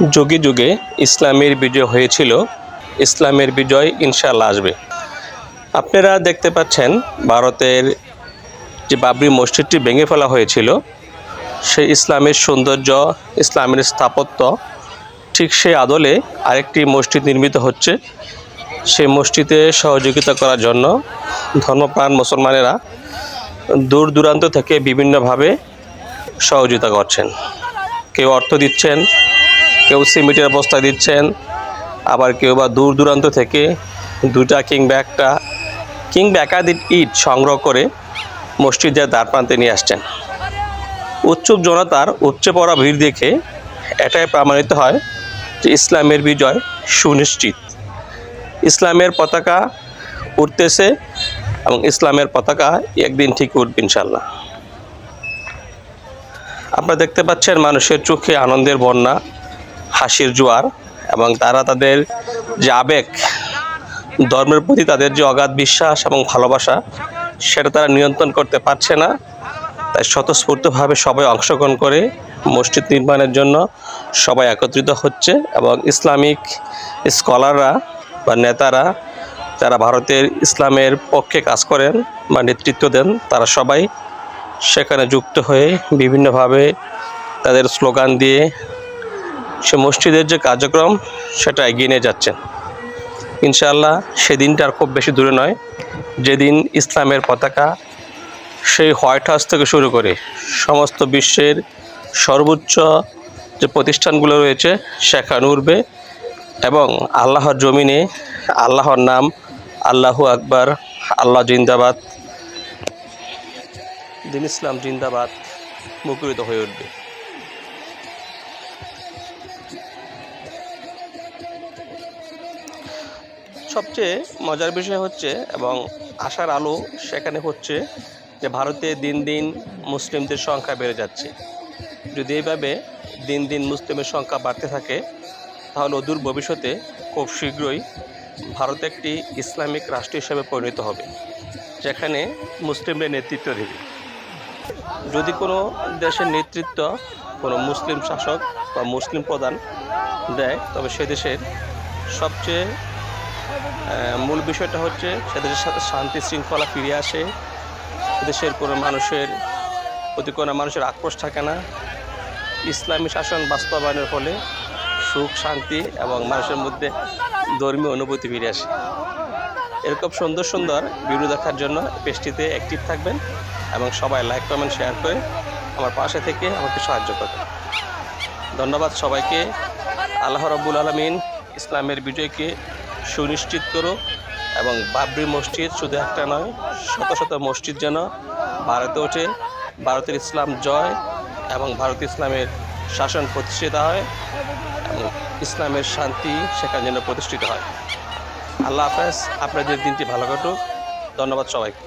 যুগে যুগে ইসলামের বিজয় হয়েছিল। ইসলামের বিজয় ইনশাল্লাহ আসবে। আপনারা দেখতে পাচ্ছেন ভারতের যে বাবরি মসজিদটি ভেঙে ফেলা হয়েছিল, সেই ইসলামের সৌন্দর্য, ইসলামের স্থাপত্য, ঠিক সেই আদলে আরেকটি মসজিদ নির্মিত হচ্ছে। সেই মসজিদে সহযোগিতা করার জন্য ধর্মপ্রাণ মুসলমানেরা দূর দূরান্ত থেকে বিভিন্নভাবে সহযোগিতা করছেন। কেউ অর্থ দিচ্ছেন কেউ সিমেন্টের বস্তা দিচ্ছেন, আবার কেউ বা দূর দূরান্ত থেকে দুটা কিংবা একটা কিংবা একাধিক ইট সংগ্রহ করে মসজিদের দ্বার প্রান্তে নিয়ে আসছেন। উৎসুক জনতার উপচে পড়া ভিড় দেখে এটাই প্রমাণিত হয় যে ইসলামের বিজয় সুনিশ্চিত। ইসলামের পতাকা উঠতেছে এবং ইসলামের পতাকা একদিন ঠিক উঠবে ইনশাল্লাহ আপনারা দেখতে পাচ্ছেন মানুষের চোখে আনন্দের বন্যা। হাসির জোয়ার এবং তারা তাদের যে আবেগ, ধর্মের প্রতি তাদের যে অগাধ বিশ্বাস এবং ভালোবাসা, সেটা তারা নিয়ন্ত্রণ করতে পারছে না। তাই স্বতঃস্ফূর্তভাবে সবাই অংশগ্রহণ করে মসজিদ নির্মাণের জন্য সবাই একত্রিত হচ্ছে এবং ইসলামিক স্কলাররা বা নেতারা যারা ভারতের ইসলামের পক্ষে কাজ করেন বা নেতৃত্ব দেন, তারা সবাই সেখানে যুক্ত হয়ে বিভিন্নভাবে তাদের স্লোগান দিয়ে সে মসজিদের যে কার্যক্রম, সেটা এগিয়ে নিয়ে যাচ্ছেন ইনশাআল্লাহ সেদিনটা আর খুব বেশি দূরে নয়। যেদিন ইসলামের পতাকা, সেই হোয়াইট হাউস থেকে শুরু করে সমস্ত বিশ্বের সর্বোচ্চ যে প্রতিষ্ঠানগুলো রয়েছে সেখানে উঠবে এবং আল্লাহর জমিনে আল্লাহর নাম, আল্লাহু আকবার, আল্লাহ জিন্দাবাদ, দিন ইসলাম জিন্দাবাদ মুখরিত হয়ে উঠবে। সবচেয়ে মজার বিষয় হচ্ছে এবং আশার আলো সেখানে হচ্ছে যে ভারতে দিন দিন মুসলিমদের সংখ্যা বেড়ে যাচ্ছে। যদি এইভাবে দিন দিন মুসলিমের সংখ্যা বাড়তে থাকে, তাহলে অদূর ভবিষ্যতে খুব শীঘ্রই ভারত একটি ইসলামিক রাষ্ট্র হিসেবে পরিণত হবে, যেখানে মুসলিমদের নেতৃত্ব দেবে। যদি কোনো দেশের নেতৃত্ব কোনো মুসলিম শাসক বা মুসলিম প্রধান দেয়, তবে সে দেশের সবচেয়ে মূল বিষয়টা হচ্ছে সে দেশের সাথে শান্তি শৃঙ্খলা ফিরে আসে। দেশের কোনো মানুষের প্রতি কোনো মানুষের আক্রোশ থাকে না। ইসলামী শাসন বাস্তবায়নের ফলে সুখ, শান্তি এবং মানুষের মধ্যে ধর্মীয় অনুভূতি ফিরে আসে। এরকম সুন্দর সুন্দর ভিডিও দেখার জন্য পেজটিতে অ্যাক্টিভ থাকবেন এবং সবাই লাইক কমেন্ট শেয়ার করে আমার পাশে থেকে আমাকে সাহায্য করবেন। ধন্যবাদ সবাইকে। আল্লাহ রব্বুল আলমিন ইসলামের বিজয়কে সুনিশ্চিত করুক এবং বাবরি মসজিদ শুধু একটা নয়, শত শত মসজিদ যেন ভারতে ওঠে, ভারতের ইসলাম জয় এবং ভারত ইসলামের শাসন প্রতিষ্ঠিত হয় এবং ইসলামের শান্তি সেখানে যেন প্রতিষ্ঠিত হয়। আল্লাহ হাফেজ আপনাদের দিনটি ভালো কাটুক। ধন্যবাদ সবাইকে।